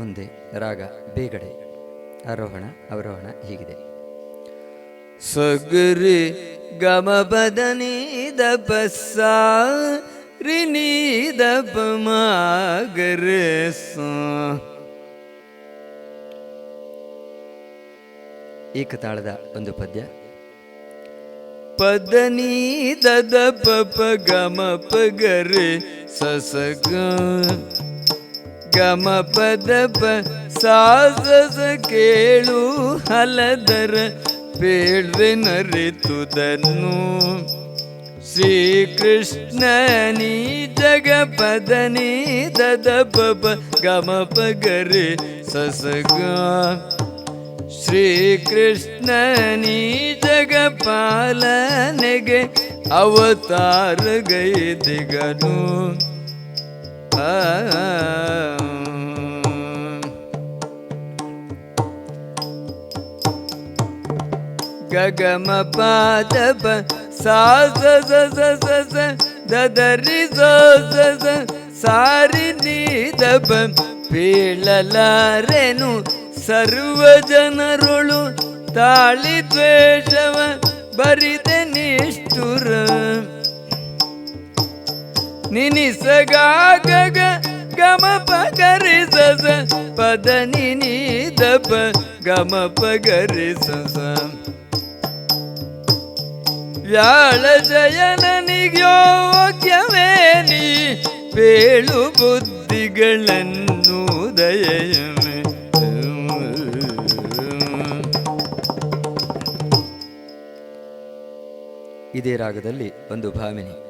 ಮುಂದೆ ರಾಗ ಬೇಗಡೆ ಆರೋಹಣ ಅವರೋಹಣ ಹೀಗಿದೆ. ಸಗರಿ ಗಮ ಬದನಿ ದಪ ಸಾ ರಿನಿ ದಪ ಮಾಗರೆ ಸಾ ಏಕತಾಳದ ಒಂದು ಪದ್ಯ. ಪದನಿ ಪ ಪ ಗಮ ಪಗರೆ ಸಸಗ ಗಮ ಪದ ಪ ಸಾಸ ಕೇಳು ಹಲದರ ಬೇಳ್ವೆ ನರಿತುದನ್ನು. ಶ್ರೀಕೃಷ್ಣ ನೀ ಜಗಪದನಿ ದದ ಪಪ ಗಮ ಪಗರೆ ಸಸಗ. ಶ್ರೀಕೃಷ್ಣ ನೀ ಜಗಪಾಲನೆಗೆ ಅವತಾರ ಗೈದಿಗನು. ಗಗಮ ಪಾದಪ ಸಾಸ ದದರಿ ಸ ಸ ಸ ಸಾರಿ ನೀದಪ ಪೀಳಲಾರೆನು ಸರ್ವ ಜನರುಳು ತಾಳಿ ದ್ವೇಷವ ಬರಿದೆ ನಿಷ್ಠುರ. ನಿನಿಸಗ ಗಗ ಗಮ ಪಗರಿ ಸಸ ಪದ ನಿನಿ ದಪ ಗಮ ಪಗರಿ ಸಸ ವ್ಯಾಳ ಜಯನನಿಗ್ಯೋಗ್ಯವೇ ನೀ ಬೇಳು ಬುದ್ಧಿಗಳನ್ನು ದಯ ಇದೇ ರಾಗದಲ್ಲಿ ಒಂದು ಭಾಮಿನಿ.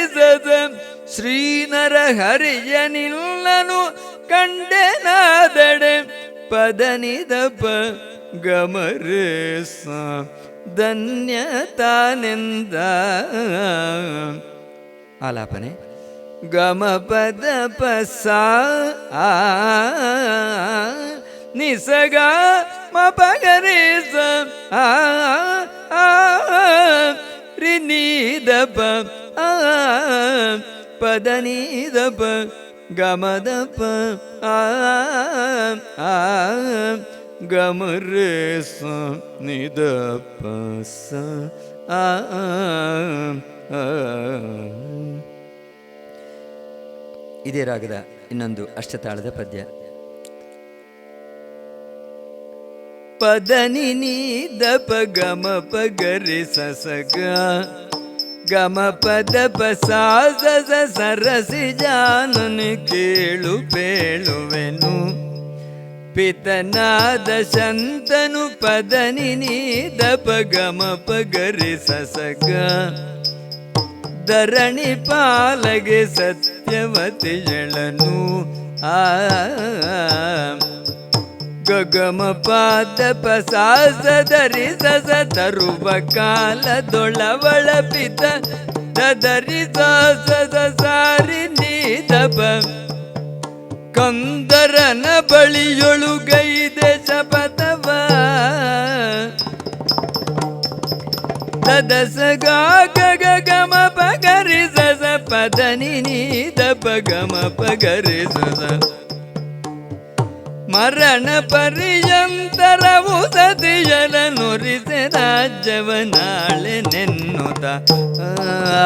ಶ್ರೀನರ ಹರಿಯನಿಲ್ಲನು ಕಂಡೆನಾದಡೆ ಪದನಿದಪ ಗಮರೇಸ ಧನ್ಯತಾನೆಂದ ಆಲಾಪನೆ. ಗಮ ಪದ ಪಸ ಆ ನಿಸಗ ಮ ಪಗರೆ ಸ ಆ ಆ ರಿ ನೀ ದಪ ಆ ಪದ ನೀ ದಪ ಗಮ ದಪ ಆ ಆ ಗಮ ರೇ ಸ ಪ, ಸ, ಆ ಇದೇ ರಾಗದ ಇನ್ನೊಂದು ಅಷ್ಟತಾಳದ ಪದ್ಯ. ಪದನಿ ನೀ ದಪ, ಗಮ ಪಗರಿ ಸಸಗ ಗಮ ಪದ ಪಸಾಸ ಸರಸಿ ಜಾನನು ಕೇಳು ಪೇಳುವೆನು. ಪಿತನಾದ ಶಂತನು ಪದನಿ ನೀದ ದಪ ಗಮ ಪಗರಿ ಸಸಗ ಧರಣಿ ಪಾಲಗೆ ಸತ್ಯವತಿಯಳನು ಆ ಗಗಮ ಪಾದ ಪಸಾಸ ಧರಿ ಸಸ ತರುವ ಕಾಲದೊಳವಳ ಪಿತ ದದರಿ ಸಾರಿ ನೀದಪ ಕಂದರನ ಬಳಿಯೊಳು ಗೈದೆ ಶಪಥವ. ದದಸ ಗಾಗ ಗಮ ಪಗರಿ ಸಸ ಪದನಿ ನೀ ದಪ ಗಮ ಪಗರಿ ಸಸ ಮರಣ ಪರ್ಯಂತರವು ಸತಿಯಲ ನುರಿಸೆ ರಾಜ್ಯವ ನಾಳೆ ನೆನ್ನುತ್ತ ಆ